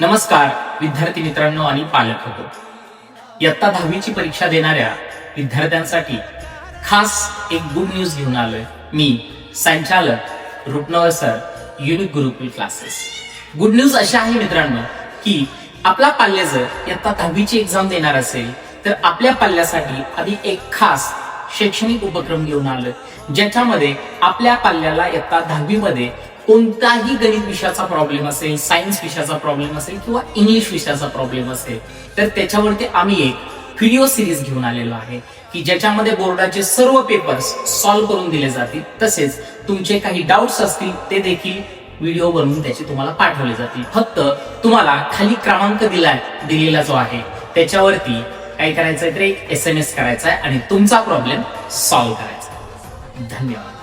नमस्कार विद्यार्थी मित्रांनो आणि पालक होतो इयत्ता दहावीची परीक्षा देणाऱ्या विद्यार्थ्यांसाठी खास एक गुड न्यूज घेऊन आलोय. मी संचालक Rupnawar sir unique Gurukul classes good news अशा आहे मित्रांनो की आपला पाल्य जर इयत्ता दहावीची एक्झाम देणार असेल तर आपल्या पाल्यासाठी आधी एक खास शैक्षणिक उपक्रम घेऊन आलोय ज्याच्यामध्ये आपल्या पाल्याला इयत्ता दहावीमध्ये कोणताही गणित विषयाचा प्रॉब्लेम असेल सायन्स विषयाचा प्रॉब्लेम असेल किंवा इंग्लिश विषयाचा प्रॉब्लेम असेल तर त्याच्यावरती आम्ही एक व्हिडिओ सिरीज घेऊन आलेलो आहे की ज्याच्यामध्ये बोर्डाचे सर्व पेपर्स सॉल्व्ह करून दिले जातील. तसेच तुमचे काही डाऊट्स असतील ते देखील व्हिडिओ बनवून त्याचे तुम्हाला पाठवले जातील. फक्त तुम्हाला खाली क्रमांक दिलाय दिलेला जो आहे त्याच्यावरती काय करायचंय तर एक एस एम एस करायचा आहे आणि तुमचा प्रॉब्लेम सॉल्व्ह करायचा आहे. धन्यवाद.